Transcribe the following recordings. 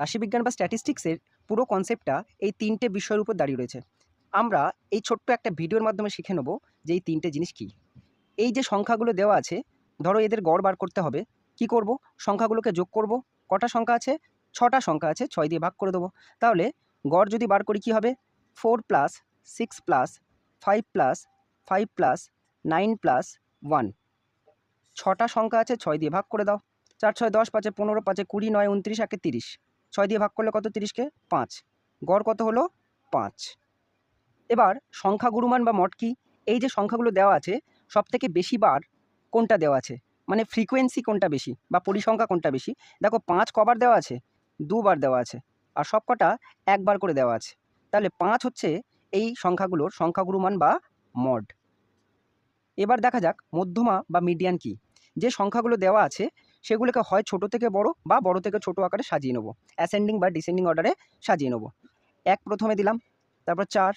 রাশিবিজ্ঞান বা স্ট্যাটিস্টিক্সের পুরো কনসেপ্টটা এই তিনটে বিষয়ের উপর দাঁড়িয়ে রয়েছে। আমরা এই ছোট্ট একটা ভিডিওর মাধ্যমে শিখে নেব যে এই তিনটে জিনিস কী। এই যে সংখ্যাগুলো দেওয়া আছে, ধরো এদের গড় বার করতে হবে, কি করব? সংখ্যাগুলোকে যোগ করব, কটা সংখ্যা আছে? ছটা সংখ্যা আছে, ছয় দিয়ে ভাগ করে দেবো। তাহলে গড় যদি বার করি কী হবে? Four plus six plus five plus five plus nine plus one ছটা সংখ্যা আছে, ছয় দিয়ে ভাগ করে দাও। চার, ছয়, দশ, পাঁচে পনেরো, পাঁচে কুড়ি, নয়, উনত্রিশ, একে তিরিশ। ছয় দিয়ে ভাগ করলে কত? তিরিশকে পাঁচ। গড় কত হলো? পাঁচ। এবার সংখ্যা গুরুমান বা মট কি? এই যে সংখ্যাগুলো দেওয়া আছে সব থেকে বেশি বার কোনটা দেওয়া আছে? মানে ফ্রিকোয়েন্সি কোনটা বেশি বা পরিসংখ্যা কোনটা বেশি? দেখো, পাঁচ কবার দেওয়া আছে? দুবার দেওয়া আছে। আর সব কটা একবার করে দেওয়া আছে। তাহলে পাঁচ হচ্ছে এই সংখ্যাগুলোর সংখ্যাগুরুমান বা মড এবার দেখা যাক মধ্যমা বা মিডিয়ান কি? যে সংখ্যাগুলো দেওয়া আছে সেগুলোকে হয় ছোট থেকে বড় বা বড় থেকে ছোট আকারে সাজিয়ে নেব। অ্যাসেন্ডিং বা ডিসেন্ডিং অর্ডারে সাজিয়ে নেব। এক প্রথমে দিলাম, তারপর চার,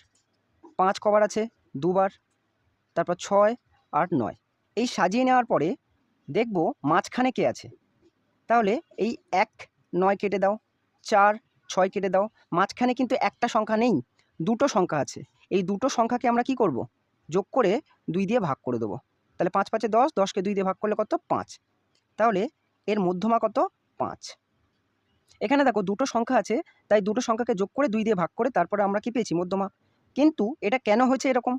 পাঁচ কবার আছে, দুবার, তারপর ছয়, আট, নয়। এই সাজিয়ে নেওয়ার পরে দেখব মাঝখানে কে আছে। তাহলে এই এক, নয় কেটে দাও, চার, ছয় কেটে দাও, মাঝখানে কিন্তু একটা সংখ্যা নেই, দুটো সংখ্যা আছে। এই দুটো সংখ্যাকে আমরা কি করব? যোগ করে দুই দিয়ে ভাগ করে দেবো। তাহলে পাঁচ পাঁচে দশ, দশকে দুই দিয়ে ভাগ করলে কত? পাঁচ। তাহলে এর মধ্যমা কত? পাঁচ। এখানে দেখো দুটো সংখ্যা আছে, তাই দুটো সংখ্যাকে যোগ করে দুই দিয়ে ভাগ করে তারপরে আমরা কি পেয়েছি? মধ্যমা। কিন্তু এটা কেন হয়েছে এরকম?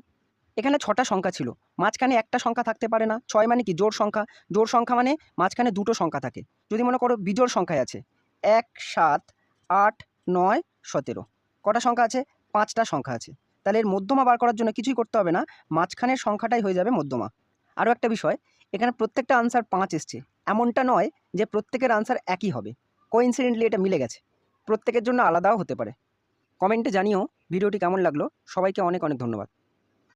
এখানে ছটা সংখ্যা ছিল, মাঝখানে একটা সংখ্যা থাকতে পারে না। ছয় মানে কি? জোর সংখ্যা। জোর সংখ্যা মানে মাঝখানে দুটো সংখ্যা থাকে। যদি মনে করো বিজোর সংখ্যায় আছে, এক, সাত, আট, নয়, সতেরো। কটা সংখ্যা আছে? পাঁচটা সংখ্যা আছে। তাহলে এর মধ্যমা বার করার জন্য কিছুই করতে হবে না, মাঝখানের সংখ্যাটাই হয়ে যাবে মধ্যমা। আরও একটা বিষয়, এখানে প্রত্যেকটা আনসার পাঁচ এসছে। এমনটা নয় যে প্রত্যেকের আনসার একই হবে। কোইন্সিডেন্টলি এটা মিলে গেছে। প্রত্যেকের জন্য আলাদাও হতে পারে। কমেন্টে জানিও, ভিডিওটি কেমন লাগল? সবাইকে অনেক অনেক ধন্যবাদ।